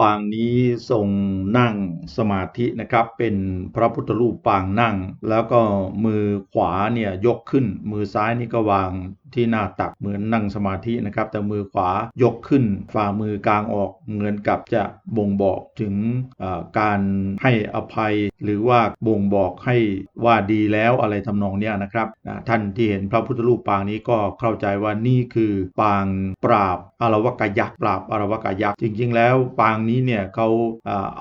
ปางนี้ทรงนั่งสมาธินะครับ เป็นพระพุทธรูปปางนั่ง แล้วก็มือขวาเนี่ยยกขึ้น มือซ้ายนี่ก็วางที่หน้าตักเหมือนนั่งสมาธินะครับ แต่มือขวายกขึ้นฝ่ามือกลางออกเหมือนกับจะบ่งบอกถึงการให้อภัย หรือว่าบ่งบอกให้ว่าดีแล้วอะไรทำนองเนี้ยนะครับท่านที่เห็นพระพุทธรูปปางนี้ก็เข้าใจว่านี่คือปางปราบอารวกยักษ์ปราบอารวกยักษ์จริง ๆ แล้วปางนี้เนี่ยเขา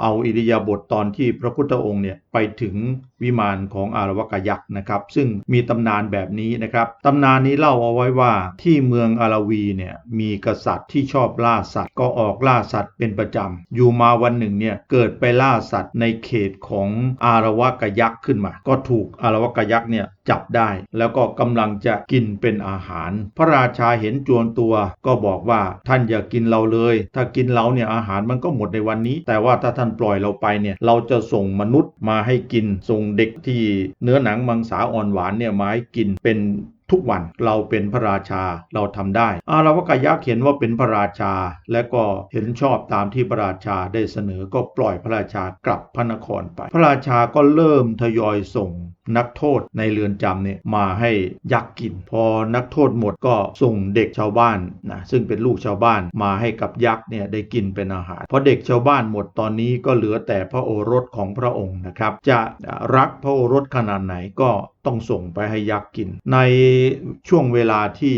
เอาอิริยาบถตอนที่พระพุทธองค์เนี่ย ไปถึงวิมานของอารวกยักษ์นะครับ ซึ่งมีตำนานแบบนี้นะครับตำนานนี้เล่าเอาไว้ว่าที่เมืองอาราวีเนี่ยมีกษัตริย์ที่ชอบล่าสัตว์ ก็ออกล่าสัตว์เป็นประจำอยู่มาวันหนึ่งเนี่ยเกิดไปล่าสัตว์ในเขตของอารวกยักษ์ขึ้นมา ก็ถูกอารวกยักษ์เนี่ย จับได้ แล้วก็กำลังจะกินเป็นอาหาร พระราชาเห็นจวนตัว ก็บอกว่าท่านอย่ากินเราเลย ถ้ากินเราเนี่ยอาหารมันก็หมดในวันนี้ แต่ว่าถ้าท่านปล่อยเราไปเนี่ยเราจะส่งมนุษย์มาให้กิน ส่งเด็กที่เนื้อหนังมังสาอ่อนหวานเนี่ยมาให้กินเป็น ทุกวันเราเป็นพระราชาเราทำได้ อาราวกยักษ์เห็นว่าเป็นพระราชา และก็เห็นชอบตามที่พระราชาได้เสนอก็ปล่อยพระราชากลับพระนครไป พระราชาก็เริ่มทยอยส่งนักโทษในเรือนจำเนี่ยมาให้ยักษ์กิน พอนักโทษหมดก็ส่งเด็กชาวบ้านนะซึ่งเป็นลูกชาวบ้านมาให้กับยักษ์เนี่ยได้กินเป็นอาหารพอเด็กชาวบ้านหมดตอนนี้ก็เหลือแต่พระโอรสของพระองค์นะครับ จะรักพระโอรสขนาดไหนก็ ต้องส่งไปให้ยักษ์กิน ในช่วงเวลาที่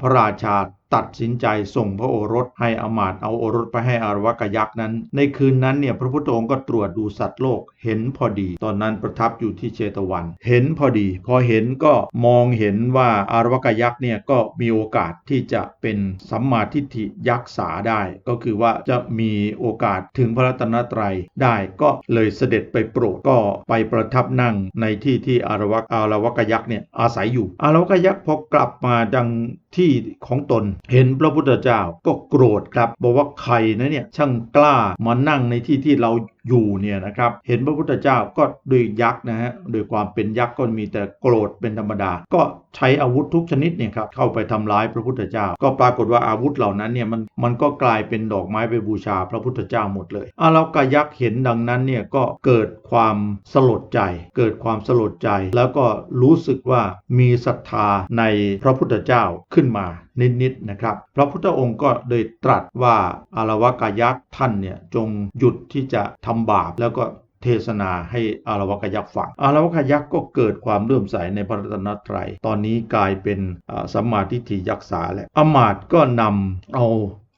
พระราชา ตัดสินใจส่งพระโอรสให้อมาตเอาโอรสไปให้อารวกยักษ์นั้น ในคืนนั้นเนี่ยพระพุทธองค์ก็ตรวจดูสัตว์โลกเห็นพอดี ตอนนั้นประทับอยู่ที่เชตวัน เห็นพอดี พอเห็นก็มองเห็นว่าอารวกยักษ์เนี่ยก็มีโอกาสที่จะเป็นสัมมาทิฏฐิยักษ์สาได้ ก็คือว่าจะมีโอกาสถึงพระรัตนตรัยได้ก็เลยเสด็จไปโปรดก็ไปประทับนั่งในที่ที่อารวกอารวกยักษ์เนี่ยอาศัยอยู่ อารวกยักษ์พอกลับมาดังที่ของตนเห็นพระพุทธเจ้าก็โกรธครับ บอกว่าใครนะเนี่ยช่างกล้ามานั่งในที่ที่เราอยู่เนี่ยนะครับเห็นพระพุทธเจ้าก็ด้วยยักษ์นะฮะด้วยความเป็นยักษ์ก็มีแต่โกรธเป็นธรรมดา ก็ใช้อาวุธทุกชนิดเนี่ยครับเข้าไปทำร้ายพระพุทธเจ้า ก็ปรากฏว่าอาวุธเหล่านั้นเนี่ยมันมันก็กลายเป็นดอกไม้ไปบูชาพระพุทธเจ้าหมดเลยอาเรากายักษ์เห็นดังนั้นเนี่ยก็เกิดความสลดใจ เกิดความสลดใจ แล้วก็รู้สึกว่ามีศรัทธาในพระพุทธเจ้าขึ้นมานิดๆนะครับ พระพุทธองค์ก็เลยตรัสว่าอารวกายักษ์ท่านเนี่ยจงหยุดที่จะทำบาปแล้วก็เทศนาให้อารวกยักษ์ฟังอารวกยักษ์ก็เกิดความเลื่อมใสในพระรัตนตรัย ตอนนี้กลายเป็นสัมมาทิฏฐิยักษ์สาแล้วอมาตย์ก็นำเอา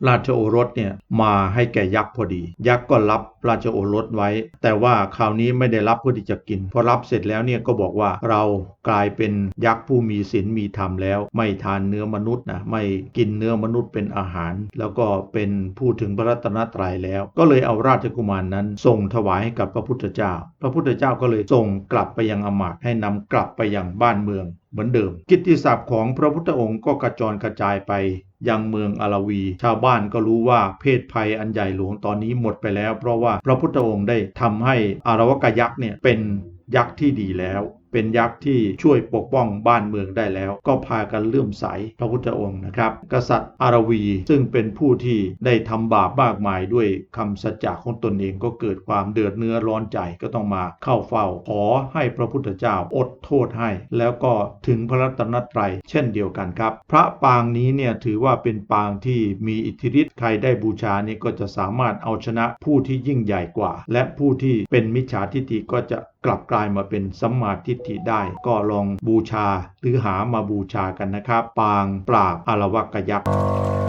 ราชโอรสเนี่ยมาให้แก่ยักษ์พอดี ยักษ์ก็รับราชโอรสไว้ แต่ว่าคราวนี้ไม่ได้รับเพื่อที่จะกิน พอรับเสร็จแล้วเนี่ยก็บอกว่าเรากลายเป็นยักษ์ผู้มีศีลมีธรรมแล้ว ไม่ทานเนื้อมนุษย์นะไม่กินเนื้อมนุษย์เป็นอาหาร แล้วก็เป็นผู้ถึงพระรัตนตรัยแล้ว ก็เลยเอาราชกุมารนั้นส่งถวายให้กับพระพุทธเจ้า พระพุทธเจ้าก็เลยส่งกลับไปยังอมาตย์ให้นำกลับไปยังบ้านเมือง เหมือนเดิม กิตติศัพท์ของพระพุทธองค์ก็กระจรกระจายไปยังเมืองอาราวี ชาวบ้านก็รู้ว่าเพศภัยอันใหญ่หลวงตอนนี้หมดไปแล้ว เพราะว่าพระพุทธองค์ได้ทำให้อารวกยักษ์เนี่ยเป็นยักษ์ที่ดีแล้ว เป็นยักษ์ที่ช่วยปกป้องบ้านเมืองได้แล้ว ก็พากันเลื่อมใสพระพุทธองค์นะครับ กษัตริย์อารวีซึ่งเป็นผู้ที่ได้ทำบาปมากมายด้วยคำสัจจะของตนเองก็เกิดความเดือดเนื้อร้อนใจก็ต้องมาเข้าเฝ้า ขอให้พระพุทธเจ้าอดโทษให้ แล้วก็ถึงพระรัตนตรัยเช่นเดียวกันครับ พระปางนี้เนี่ยถือว่าเป็นปางที่มีอิทธิฤทธิ์ใครได้บูชานี่ก็จะสามารถเอาชนะผู้ที่ยิ่งใหญ่กว่า และผู้ที่เป็นมิจฉาทิฏฐิก็จะกลับกลายมาเป็นสัมมาทิฏฐิได้ ก็ลองบูชาหรือหามาบูชากันนะครับ ปางปราบอารวกยักษ์